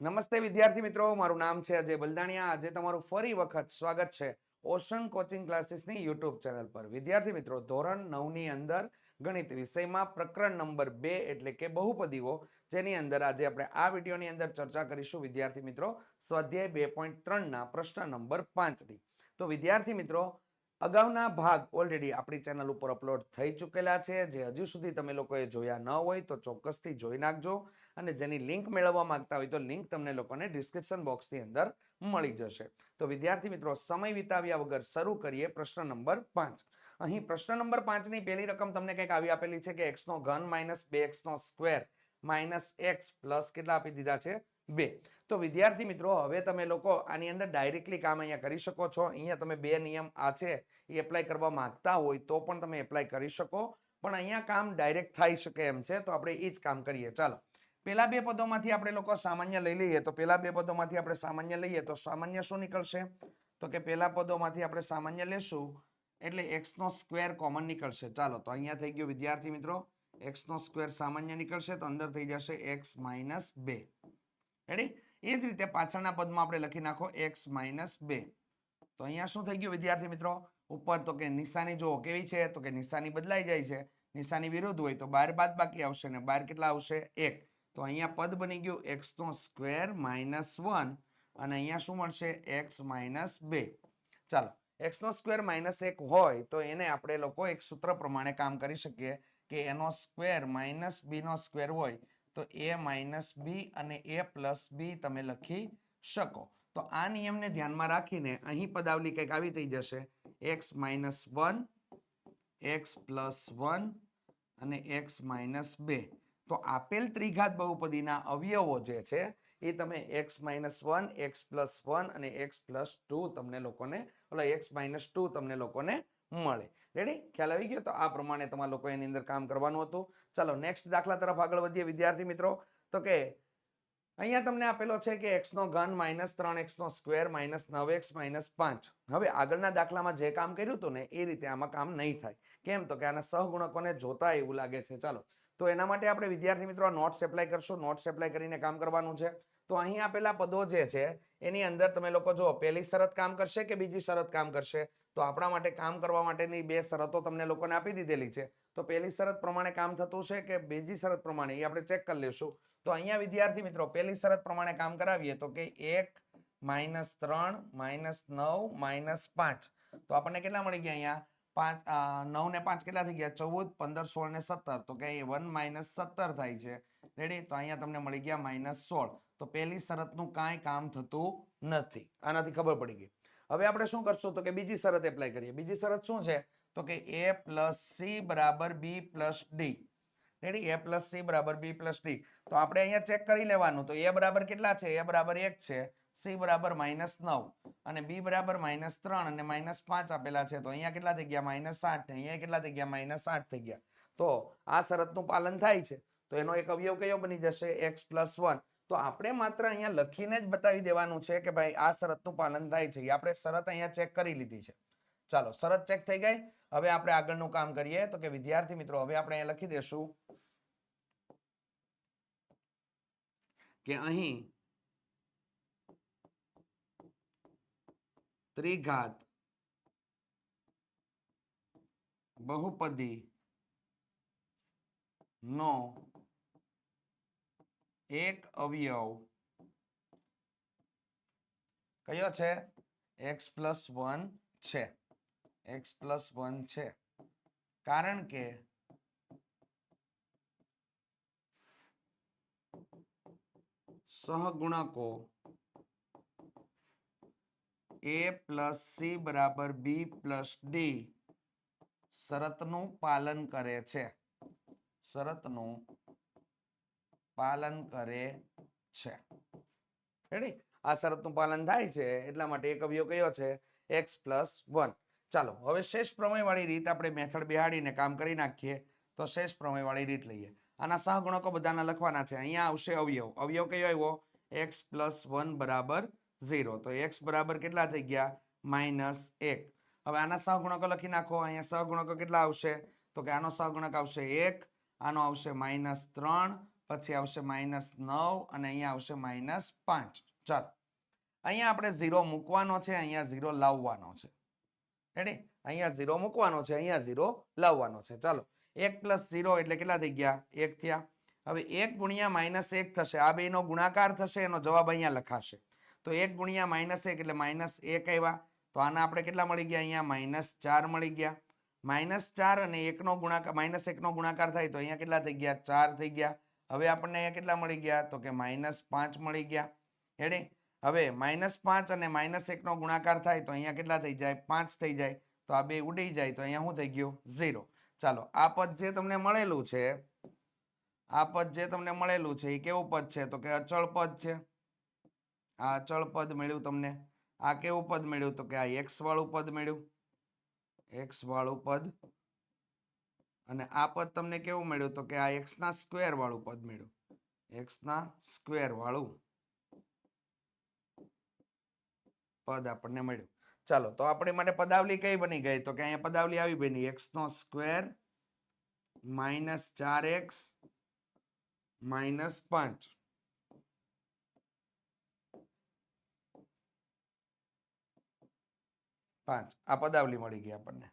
નમસ્તે વિદ્યાર્થી મિત્રો, મારું નામ છે અજય બલદાણિયા. આજે તમારું ફરી વખત સ્વાગત છે ઓશન કોચિંગ ક્લાસીસની યુટ્યુબ ચેનલ પર. વિદ્યાર્થી મિત્રો, ધોરણ નવની અંદર ગણિત વિષયમાં પ્રકરણ નંબર બે એટલે કે બહુપદીઓ, જેની અંદર આજે આપણે આ વિડીયોની અંદર ચર્ચા કરીશું. વિદ્યાર્થી મિત્રો, સ્વાધ્યાય બે પોઈન્ટ ત્રણના પ્રશ્ન નંબર પાંચની. તો વિદ્યાર્થી મિત્રો, અગાઉના ભાગ ઓલરેડી આપણી ચેનલ ઉપર અપલોડ થઈ ચૂકેલા છે. જે હજુ સુધી તમે લોકોએ જોયા ન હોય તો ચોક્કસથી જોઈ નાખજો. અને જેની લિંક મેળવવા માંગતા હોય તો લિંક તમને લોકોને ડિસ્ક્રિપ્શન બોક્સની અંદર મળી જશે. તો વિદ્યાર્થી મિત્રો, સમય વિતાવ્યા વગર શરૂ કરીએ પ્રશ્ન નંબર પાંચ. અહીં પ્રશ્ન નંબર પાંચની પહેલી રકમ તમને કંઈક આવી આપેલી છે કે એક્સનો ઘન માઇનસ બે એક્સનો સ્ક્વેર માઇનસ એક્સ પ્લસ કેટલા આપી દીધા છે? બે. તો વિદ્યાર્થી મિત્રો, હવે તમે લોકો આની અંદર ડાયરેક્ટલી કામ અહીંયા કરી શકો છો. અહીંયા તમે બે નિયમ આ છે, એ એપ્લાય કરવા માંગતા હોય તો પણ તમે એપ્લાય કરી શકો. પણ અહીંયા કામ ડાયરેક્ટ થઈ શકે એમ છે, તો આપણે એ જ કામ કરીએ. ચાલો. પેલા બે પદોમાંથી આપણે લોકો સામાન્ય લઈ લઈએ, તો પેલા બે પદોમાંથી આપણે સામાન્ય લઈએ તો સામાન્ય શું નીકળશે? તો કે પેલા પદોમાંથી આપણે સામાન્ય લેશું, એટલે એક્સનો સ્ક્વેર કોમન નીકળશે. ચાલો, તો અહીંયા થઈ ગયું, વિદ્યાર્થી મિત્રો એક્સનો સ્ક્વેર સામાન્ય નીકળશે, તો અંદર થઈ જશે એક્સ માઇનસ બે. રેડી એ જ રીતે પાછળના પદમાં આપણે લખી નાખો એક્સ માઇનસ બે. તો અહીંયા શું થઈ ગયું, વિદ્યાર્થી મિત્રો? ઉપર તો કે નિશાની જુઓ, કેવી છે? તો કે નિશાની બદલાઈ જાય છે. નિશાની વિરુદ્ધ હોય તો બાર બાદ બાકી આવશે ને બાર કેટલા આવશે? એક. તો અહીંયા પદ બની ગયું એક્સ નો સ્ક્વેર માઇનસ વન અને અહીંયા શું મળશે? એક્સ માઇનસ બે. ચાલો એક્સ નો સ્ક્વેર માઇનસ એક હોય તો એને આપણે લોકો એક સૂત્ર પ્રમાણે કામ કરી શકીએ કે એનો સ્ક્વેર માઇનસ બી નો સ્ક્વેર હોય તો એ માઇનસ બી અને એ પ્લસ બી તમે લખી શકો. તો આ નિયમને ધ્યાનમાં રાખીને અહીં પદાવલી કંઈક આવી થઈ જશે. X minus one x plus one અને એક્સ માઇનસ બે. તો આપેલ ત્રિઘાત બહુપદીના અવયવો જે છે, એ તમે x minus one x plus one અને એક્સ પ્લસ ટુ તમને લોકોને, ઓલા એક્સ માઇનસ ટુ તમને લોકોને મળે. રેડી ખ્યાલ આવી ગયો? તો આ પ્રમાણે તમારા લોકો એની અંદર કામ કરવાનું હતું. ચાલો નેક્સ્ટ દાખલા તરફ આગળ વધીએ વિદ્યાર્થી મિત્રો. તો કે અહીંયા તમને આપેલો છે કે એક્સનો ઘન માઇનસ ત્રણ એક્સ નો સ્ક્વેર માઇનસ નવ એક્સ માઇનસ પાંચ. હવે આગળના દાખલામાં જે કામ કર્યું હતું ને, એ રીતે આમાં કામ નહીં થાય. કેમ? તો કે આના સહગુણકોને જોતા એવું લાગે છે. ચાલો. તો એના માટે આપણે વિદ્યાર્થી મિત્રો નોટ્સ એપ્લાય કરશું. નોટ્સ એપ્લાય કરીને કામ કરવાનું છે. તો અહીં આપેલા પદો જે છે, એની અંદર તમે લોકો જો પહેલી શરત કામ કરશે કે બીજી શરત કામ કરશે? તો આપણા માટે કામ કરવા માટેની બે શરતો તમને લોકોને આપી દીધેલી છે. તો પહેલી શરત પ્રમાણે કામ થતું છે કે બીજી શરત પ્રમાણે? એ આપણે ચેક કરી લઈશું. તો અહીંયા વિદ્યાર્થી મિત્રો, પહેલી શરત પ્રમાણે કામ કરાવીએ તો કે એક માઇનસ ત્રણ, માઇનસ નવ, માઇનસ પાંચ. તો આપણને કેટલા મળી ગયા અહીંયા? પાંચ નવ ને પાંચ કેટલા થઈ ગયા? ચૌદ, પંદર, સોળ ને સત્તર. તો કે વન માઇનસ સત્તર થાય છે. રેડી તો અહીંયા તમને મળી ગયા માઇનસ સોળ. તો પહેલી શરતનું કાંઈ કામ થતું નથી. આનાથી ખબર પડી ગઈ. હવે આપણે શું કરશું? તો કે બીજી શરત એપ્લાય કરીએ. બીજી શરત શું છે? તો કે એ પ્લસ સી બરાબર B plus D ready? A plus C બરાબર બી પ્લસ ડી તો આપણે અહીંયા ચેક કરી લેવાનું. તો એ બરાબર કેટલા છે? એ બરાબર એક છે. સી બરાબર માઇનસ નવ. અને બી બરાબર માઇનસ ત્રણ અને માઇનસ પાંચ આપેલા છે. તો અહીંયા કેટલા થઈ ગયા? માઇનસ આઠ અહીંયા કેટલા થઈ ગયા? માઇનસ આઠ થઈ ગયા. તો આ શરતનું પાલન થાય છે. તો એનો એક અવયવ કયો બની જશે? એક્સ પ્લસ વન તો આપણે માત્ર અહીંયા લખીને જ બતાવી દેવાનું છે કે ભાઈ આ શરતનું પાલન થાય છે. આપણે શરત અહીંયા ચેક કરી લીધી છે. ચાલો, શરત ચેક થઈ ગઈ. હવે આપણે આગળનું કામ કરીએ. તો કે વિદ્યાર્થી મિત્રો, હવે આપણે અહીંયા લખી દેશું. કે અહીં ત્રિઘાત બહુપદી નો એક અવયવ કયો છે? એક્સ પ્લસ વન છે. એક્સ પ્લસ વન છે. કારણ કે સહગુણકો એ પ્લસ સી બરાબર બી પ્લસ ડી શરતનું પાલન કરે છે. શરતનું પાલન કરે છે. રેડી આ શરતનું પાલન થાય છે એટલા માટે એક અવયવ કયો છે? એક્સ પ્લસ વન ચાલો, હવે શેષ પ્રમેયવાળી રીત આપણે મેથડ બિહાડીને કામ કરી નાખીએ તો શેષ પ્રમેયવાળી રીત લઈએ. આના સહગુણકો બધાના લખવાના છે. અહીંયા આવશે અવયવ. અવયવ કયો આવ્યો? એક્સ પ્લસ વન બરાબર ઝીરો તો એક્સ બરાબર કેટલા થઈ ગયા? માઇનસ એક. હવે આના સહગુણકો લખી નાખો. અહીંયા સહગુણકો કેટલા આવશે? તો કે આનો સહગુણક આવશે એક, આનો આવશે માઇનસ ત્રણ, પછી આવશે માઇનસ નવ, અને અહીંયા આવશે માઇનસ પાંચ. ચાલો. અહીંયા આપણે ઝીરો મૂકવાનો છે, અહીંયા ઝીરો લાવવાનો છે. રેડી અહીંયા ઝીરો મૂકવાનો છે, અહીંયા ઝીરો લાવવાનો છે. ચાલો. એક પ્લસ ઝીરો એટલે કેટલા થઈ ગયા? એક થયા. હવે એક ગુણ્યા માઇનસ એક થશે. આ બેનો ગુણાકાર થશે, એનો જવાબ અહીંયા લખાશે. તો એક ગુણ્યા માઇનસ એક એટલે માઇનસ એક આવ્યા. તો આના આપણે કેટલા મળી ગયા અહીંયા? માઇનસ ચાર મળી ગયા. માઇનસ ચાર અને એકનો ગુણાકાર માઇનસ એકનો ગુણાકાર થાય તો અહીંયા કેટલા થઈ ગયા? ચાર થઈ ગયા. હવે આપણને અહીંયા કેટલા મળી ગયા? તો કે માઇનસ પાંચ મળી ગયા. હેડે હવે માઇનસ પાંચ અને માઇનસ એકનો ગુણાકાર થાય તો અહીંયા કેટલા થઈ જાય? પાંચ થઈ જાય. તો આ બે ઉડી જાય તો અહીંયા શું થઈ ગયું? ઝીરો ચાલો, આ પદ જે તમને મળેલું છે, આ પદ જે તમને મળેલું છે એ કેવું પદ છે? તો કે અચળ પદ છે. આ અચળ પદ મળ્યું તમને. આ કેવું પદ મળ્યું? તો કે આ એક્સ વાળું પદ મળ્યું. એક્સ વાળું પદ. અને આ પદ તમને કેવું મળ્યું? તો કે આ એક્સના સ્ક્વેર વાળું પદ મળ્યું. એક્સના સ્ક્વેર વાળું પદ આપણને મળ્યું. ચાલો, તો આપણે માટે પદાવલી કઈ બની ગઈ? તો કે અહીંયા પદાવલી આવી બની. એક્સ નો સ્ક્વેર માઇનસ ચાર એક્સ માઇનસ પાંચ. પાંચ. આ પદાવલી મળી ગઈ આપણને.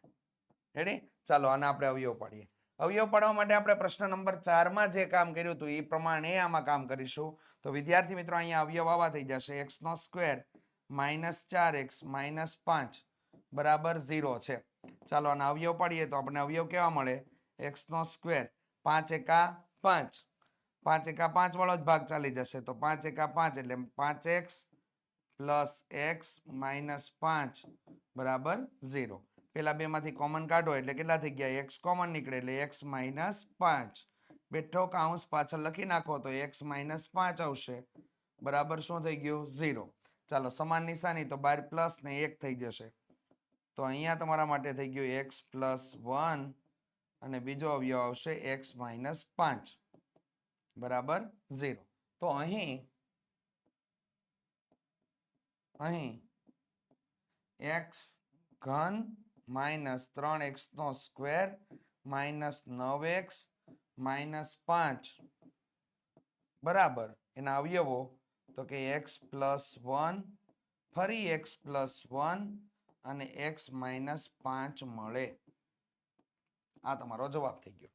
રેડી ચાલો, આને આપણે અવયવ પાડીએ. અવયવ પાડવા માટે આપણે પ્રશ્ન નંબર ચારમાં જે કામ કર્યું હતું, એ પ્રમાણે આમાં કામ કરીશું. તો વિદ્યાર્થી મિત્રો, અહીંયા અવયવ આવા થઈ જશે. એક્સ નો સ્ક્વેર માઇનસ ચાર એક્સ માઇનસ પાંચ બરાબર ઝીરો છે. ચાલો આના અવયવ પાડીએ તો આપણે અવયવ કેવા મળે? એક્સ નો સ્ક્વેર. પાંચ એકા પાંચ. પાંચ એકા પાંચ વાળો જ ભાગ ચાલી જશે. તો પાંચ એકા પાંચ એટલે પાંચ એક્સ પ્લસ એક્સ માઇનસ પાંચ બરાબર ઝીરો. પેલા બે માંથી કોમન કાઢો એટલે કેટલા થઈ ગયા? એક્સ કોમન નીકળે એટલે એક્સ માઇનસ પાંચ. બેઠો કાઉન્સ પાછળ લખી નાખો તો એક્સ માઇનસ પાંચ આવશે. બરાબર શું થઈ ગયું? ઝીરો. ચાલો, સમાન નિશાની તો બાર પ્લસ ને એક થઈ જશે. તો અહીંયા તમારા માટે થઈ ગયું એક્સ પ્લસ વન અને બીજો અવયવ આવશે એક્સ માઇનસ પાંચ. બરાબર? ઝીરો તો અહીં અહીં એક્સ ઘન માઇનસ ત્રણ એક્સ નો સ્ક્વેર માઇનસ નવ એક્સ માઇનસ પાંચ. બરાબર? એના અવયવો તો કે એક્સ પ્લસ વન ફરી એક્સ પ્લસ વન અને એક્સ માઇનસ પાંચ મળે. આ તમારો જવાબ થઈ ગયો.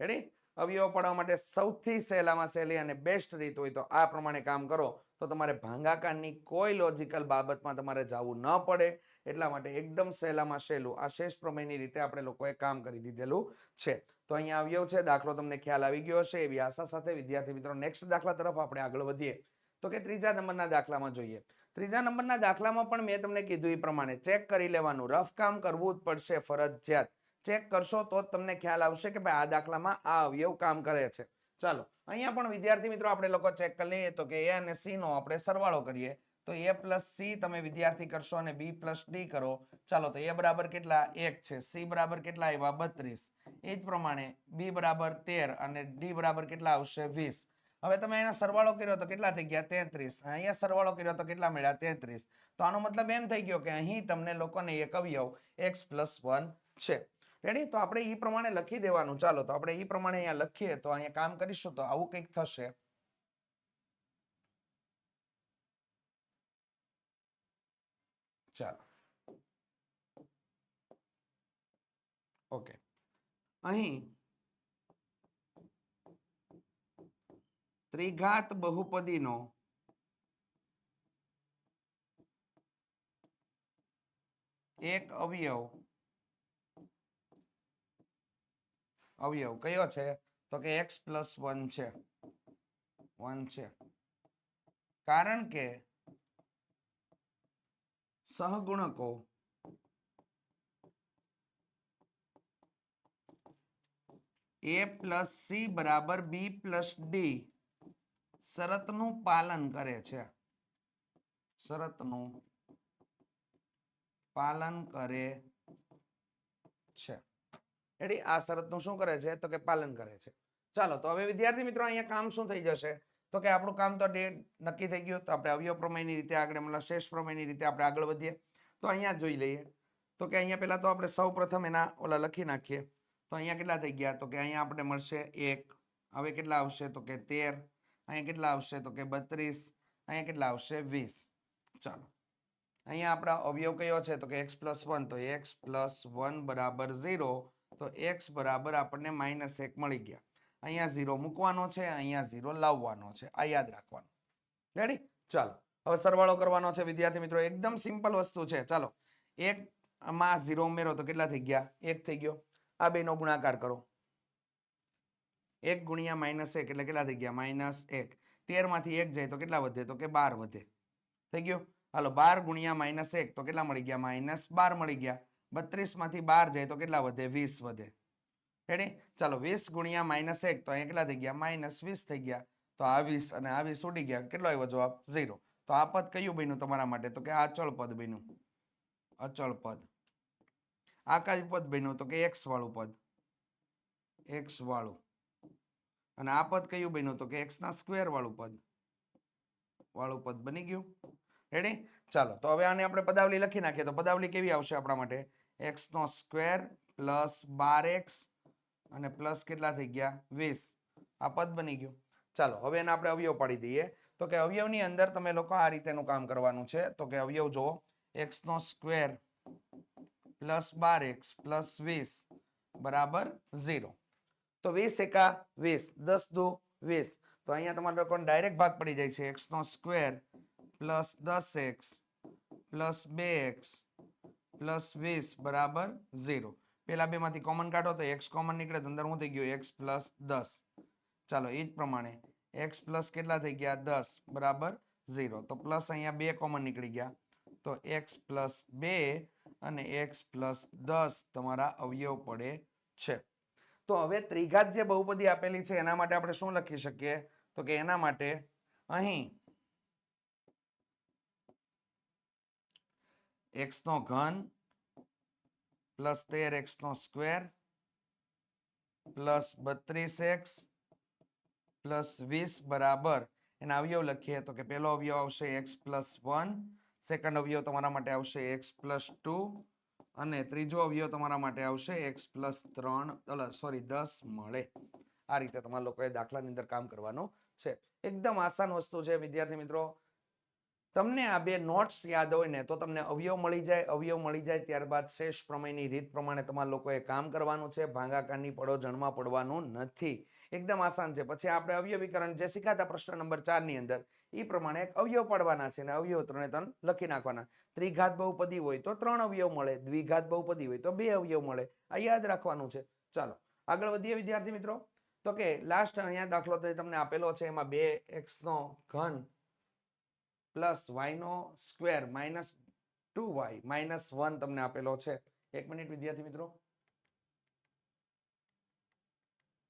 રેડી અવયવ પાડવા માટે સૌથી સહેલામાં સહેલી અને બેસ્ટ રીત હોય તો આ પ્રમાણે કામ કરો. તો તમારે ભાંગાકારની કોઈ લોજિકલ બાબતમાં તમારે જવું ન પડે. એટલા માટે એકદમ સહેલામાં સહેલું. આ શેષ પ્રમેયની રીતે આપણે લોકોએ કામ કરી દીધેલું છે. તો અહીંયા અવયવ છે, દાખલો તમને ખ્યાલ આવી ગયો હશે. એવી આશા સાથે વિદ્યાર્થી મિત્રો નેક્સ્ટ દાખલા તરફ આપણે આગળ વધીએ. તો કે ત્રીજા નંબરના દાખલામાં જોઈએ. ત્રીજા નંબરના દાખલામાં પણ મેં તમને કીધું એ પ્રમાણે ચેક કરી લેવાનું. રફ કામ કરવું જ પડશે ફરજિયાત. ચેક કરશો તો જ તમને ખ્યાલ આવશે કે ભાઈ આ દાખલામાં આ અવયવ કામ કરે છે. ચાલો, અહીંયા પણ વિદ્યાર્થી મિત્રો આપણે લોકો ચેક કરી લઈએ તો કે એ અને સી નો આપણે સરવાળો કરીએ. તો એ પ્લસ સી તમે વિદ્યાર્થી કરશો અને બી પ્લસ ડી કરો. ચાલો, તો એ બરાબર કેટલા? એક છે. સી બરાબર કેટલા આવ્યા? બત્રીસ. એ જ પ્રમાણે બી બરાબર તેર અને ડી બરાબર કેટલા આવશે? વીસ. હવે તમે એના સરવાળો કર્યો તો કેટલા થઈ ગયા? તેત્રીસ. અહીંયા સરવાળો કર્યો તો કેટલા મળ્યા? તેત્રીસ. તો આનો મતલબ એમ થઈ ગયો કે અહીં તમને લોકોને એક અવયવ એક્સ પ્લસ વન છે. રેડી તો આપણે એ પ્રમાણે લખી દેવાનું. ચાલો, તો આપણે એ પ્રમાણે અહીંયા લખીએ, તો અહીંયા કામ કરીશું, તો આવું કંઈક થશે. ચાલો. ઓકે અહીં ત્રિઘાત બહુપદીનો. એક અવયવ. અવયવ કયો છે? તો કે એક્સ પ્લસ વન છે. વન છે. કારણ કે સહગુણકો એ પ્લસ સી બરાબર બી પ્લસ ડી. શરતનું પાલન કરે છે. શરતનું પાલન કરે છે. એટલે આ શરતનું શું કરે છે? તો કે પાલન કરે છે. ચાલો, તો હવે વિદ્યાર્થી મિત્રો, અહીંયા કામ શું થઈ જશે? તો કે આપણું કામ તો ડે નક્કી થઈ ગયું, તો આપણે અવયવ પ્રમેયની રીતે આગળ મતલબ શેષ પ્રમેયની રીતે આપણે આગળ વધીએ. તો અહીંયા જોઈ લઈએ. તો કે અહીંયા પહેલાં તો આપણે સૌ એના ઓલા લખી નાખીએ. તો અહીંયા કેટલા થઈ ગયા? તો કે અહીંયા આપણે મળશે એક. હવે કેટલા આવશે? તો કે તેર. અહીંયા કેટલા આવશે? તો કે બત્રીસ, અહીંયા કેટલા આવશે? વીસ. ચાલો. અહીંયા આપણા અવયવ કયો છે? તો કે એક્સ પ્લસ વન. તો એક્સ પ્લસ વન બરાબર ઝીરો. તો એક્સ બરાબર આપણને માઇનસ એક મળી ગયા. અહીંયા ઝીરો મૂકવાનો છે, અહીંયા ઝીરો લાવવાનો છે. આ યાદ રાખવાનું. રેડી ચાલો. હવે સરવાળો કરવાનો છે, વિદ્યાર્થી મિત્રો. એકદમ સિમ્પલ વસ્તુ છે. ચાલો. એક માં ઝીરો ઉમેરો તો કેટલા થઈ ગયા? એક થઈ ગયો. આ બેનો ગુણાકાર કરો. એક ગુણ્યા માઇનસ એક એટલે કેટલા થઈ ગયા? માઇનસ એક. તેરમાંથી એક જાય તો કેટલા વધે? તો કે બાર વધે. થઈ ગયું? હાલો, બાર ગુણ્યા માઇનસ એક તો કેટલા મળી ગયા? માઇનસ બાર મળી ગયા. બત્રીસમાંથી બાર જાય તો કેટલા વધે? વીસ વધે. રેડી ચાલો, વીસ ગુણ્યા માઇનસ એક તો અહીંયા કેટલા થઈ ગયા? માઇનસ વીસ થઈ ગયા. તો આ વીસ અને આ વીસ ઉડી ગયા. કેટલો આવ્યો જવાબ? ઝીરો. તો આ પદ કયું બન્યું તમારા માટે? તો કે અચળ પદ બન્યું. અચળ પદ. આ કયું પદ બન્યું? તો કે એક્સ વાળું પદ. એક્સ વાળું. અને આ પદ કયું બન્યું તો કે એક્સ ના સ્ક્વેર વાળું પદ. વાળું પદ બની ગયું. રેડી ચાલો, તો હવે આને આપણે પદાવલી લખી નાખીએ. તો પદાવલી કેવી આવશે આપણા માટે? એક્સ નો સ્ક્વેર પ્લસ બાર એક્સ અને પ્લસ કેટલા થઈ ગયા? વીસ. આ પદ બની ગયું. ચાલો, હવે એને આપણે અવયવ પાડી દઈએ. તો કે અવયવની અંદર તમે લોકો આ રીતેનું કામ કરવાનું છે. તો કે અવયવ જુઓ. એક્સ નો સ્ક્વેર પ્લસ બાર એક્સ પ્લસ વીસ બરાબર ઝીરો. તો વીસ એકા વીસ, દસ દુ વીસ. તો અહીંયા તમારો કોણ ડાયરેક્ટ ભાગ પડી જાય છે. એક્સ નો સ્ક્વેર પ્લસ દસ એક્સ પ્લસ બે એક્સ પ્લસ વીસ બરાબર ઝીરો. પેલા બેમાંથી કોમન કાઢો તો એક્સ કોમન નીકળે તો અંદર હું થઈ ગયું? એક્સ પ્લસ દસ. ચાલો એ જ પ્રમાણે. એક્સ પ્લસ કેટલા થઈ ગયા? દસ બરાબર ઝીરો. તો પ્લસ અહીંયા બે કોમન નીકળી ગયા. તો એક્સ પ્લસ બે અને એક્સ પ્લસ દસ તમારા અવયવ પડે છે. તો હવે ત્રિઘાત જે બહુપદી આપેલી છે, એના માટે આપણે શું લખી શકીએ? તો કે એના માટે અહીં એક્સ નો ઘન પ્લસ તેર એક્સ નો સ્ક્વેર પ્લસ બત્રીસ એક્સ પ્લસ વીસ બરાબર. એના અવયવ લખીએ તો કે પહેલો અવયવ આવશે એક્સ પ્લસ વન, સેકન્ડ અવયવ તમારા માટે આવશે એક્સ પ્લસ ટુ અને ત્રીજો અવયવ તમારા માટે આવશે એક્સ પ્લસ ત્રણ સોરી દસ મળે. આ રીતે તમારા લોકોએ દાખલાની અંદર કામ કરવાનું છે. એકદમ આસાન વસ્તુ છે, વિદ્યાર્થી મિત્રો. તમને આ બે નોટ્સ યાદ હોય ને, તો તમને અવયવ મળી જાય. અવયવ મળી જાય ત્યારબાદ શેષ પ્રમેયની રીત પ્રમાણે તમારા લોકોએ કામ કરવાનું છે. ભાંગાકારની પડો જણમાં પડવાનું નથી. એકદમ આસાન છે. પછી આપણે અવયવીકરણ જે શીખાતા પ્રશ્ન નંબર ચારની અંદર એ પ્રમાણે અવયવ પાડવાના છે અને અવયવ ત્રણે ત્રણ લખી નાખવાના. ત્રિઘાત બહુપદી હોય તો ત્રણ અવયવ મળે, દ્વિઘાત બહુપદી હોય તો બે અવયવ મળે. આ યાદ રાખવાનું છે. ચાલો, આગળ વધીએ વિદ્યાર્થી મિત્રો. તો કે લાસ્ટ અહીંયા દાખલો તમને આપેલો છે. એમાં બે એક્સનો ઘન plus વાયનો square minus two y minus one તમને આપેલો છે. એક મિનિટ વિદ્યાર્થી મિત્રો.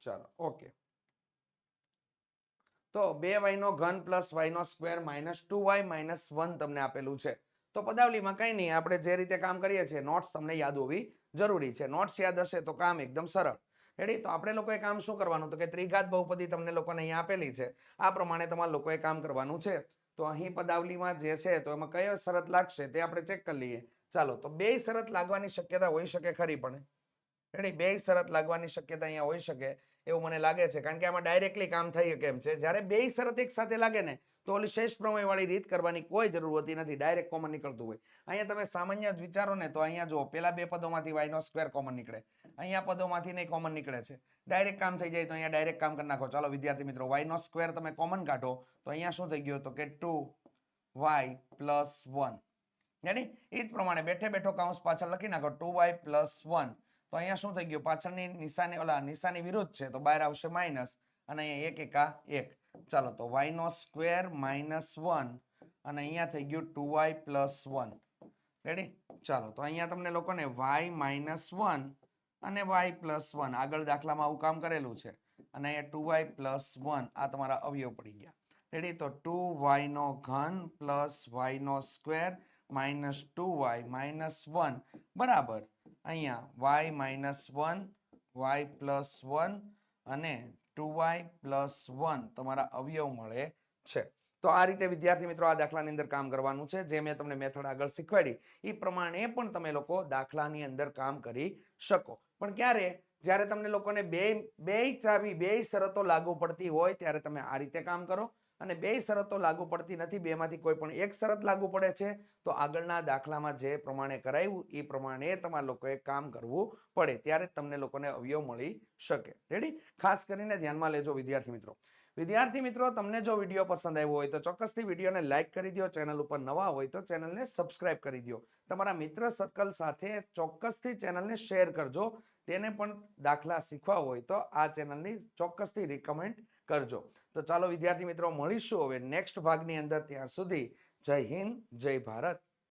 ચાલો, ઓકે. તો બે વાયનો ઘન plus વાયનો square minus two y minus one તમને આપેલું છે. તો પદાવલીમાં કંઈ નહીં, આપણે જે રીતે કામ કરીએ છીએ, નોટ્સ તમને યાદ હોવી જરૂરી છે. નોટ્સ યાદ હશે તો કામ એકદમ સરળ. રેડી તો આપણે લોકોએ કામ શું કરવાનું? તો કે ત્રિઘાત બહુપદી તમને લોકોને અહીંયા આપેલી છે. આ પ્રમાણે તમારે લોકોએ કામ કરવાનું છે. તો અહીં પદાવલીમાં જે છે, તો એમાં કયો શરત લાગશે તે આપણે ચેક કરી લઈએ. ચાલો, તો બે શરત લાગવાની શક્યતા હોઈ શકે ખરી પણ. રેડી બે શરત લાગવાની શક્યતા અહીંયા હોઈ શકે એવું મને લાગે છે. કારણ કે આમાં ડાયરેક્ટલી કામ થઈ કેમ છે? જ્યારે બે શરત એક સાથે લાગે ને, તો ઓલી શેષ પ્રમેયવાળી રીત કરવાની કોઈ જરૂર હોતી નથી. ડાયરેક્ટ કોમન નીકળતું હોય. અહીંયા તમે સામાન્ય જ વિચારો ને, તો અહીંયા જો પેલા બે પદોમાંથી વાયનો સ્ક્વેર કોમન નીકળે. અહીંયા પદોમાંથી નહીં કોમન નીકળે છે. ડાયરેક્ટ કામ થઈ જાય તો અહીંયા ડાયરેક્ટ કામ કરી નાખો. ચાલો, વિદ્યાર્થી મિત્રો વાય નો સ્ક્વેર તમે કોમન કાઢો, તો અહીંયા શું થઈ ગયું તો કે ટુ વાય પ્લસ વન યાની એ જ પ્રમાણે બેઠે બેઠો કાઉન્સ પાછળ લખી નાખો ટુ વાય પ્લસ વન તો અહીંયા શું થઈ ગયું? પાછળની નિશાની, ઓલા નિશાની વિરુદ્ધ છે, તો બહાર આવશે માઇનસ અને અહીંયા એક, એકા એક. ચાલો, તો વાય નો સ્ક્વેર માઇનસ વન અને અહીંયા થઈ ગયું two y plus one ready ચાલો, તો અહીંયા તમને લોકોને વાય માઇનસ વન અને વાય પ્લસ વન આગળ દાખલામાં આવું કામ કરેલું છે. અને અહીંયા ટુ વાય પ્લસ વન આ તમારા અવયવ પડી ગયા. રેડી તો ટુ વાય નો ઘન પ્લસ વાય નો square minus two y minus one બરાબર. અહીંયા y minus one y plus one અને ટુ વાય પ્લસ વન તમારા અવયવ મળે છે. તો આ રીતે વિદ્યાર્થી મિત્રો આ દાખલાની અંદર કામ કરવાનું છે, જે મેં તમને મેથડ આગળ શીખવાડી. એ પ્રમાણે પણ તમે લોકો દાખલાની અંદર કામ કરી શકો. પણ ક્યારે? જ્યારે તમને લોકોને બે બેય ચાવી બેય શરતો લાગુ પડતી હોય, ત્યારે તમે આ રીતે કામ કરો. અને બેય શરતો લાગુ પડતી નથી, બેમાંથી કોઈ પણ એક શરત લાગુ પડે છે, તો આગળના દાખલામાં જે પ્રમાણે કરાવ્યું એ પ્રમાણે તમારા લોકોએ કામ કરવું પડે, ત્યારે તમને લોકોને અવયવ મળી શકે. રેડી ખાસ કરીને ધ્યાનમાં લેજો, વિદ્યાર્થી મિત્રો. વિદ્યાર્થી મિત્રો, તમને જો વીડિયો પસંદ આવ્યો હોય તો ચોક્કસથી વિડીયોને લાઇક કરી દો, ચેનલ ઉપર નવા હોય તો ચેનલને સબસ્ક્રાઇબ કરી દો. તમારા મિત્ર સર્કલ સાથે ચોક્કસથી ચેનલને શેર કરજો. તેને પણ દાખલા શીખવા હોય તો આ ચેનલની ચોક્કસથી રિકમેન્ડ કરજો. તો ચાલો વિદ્યાર્થી મિત્રો, મળીશું હવે નેક્સ્ટ ભાગની અંદર. ત્યાં સુધી જય હિન્દ, જય ભારત.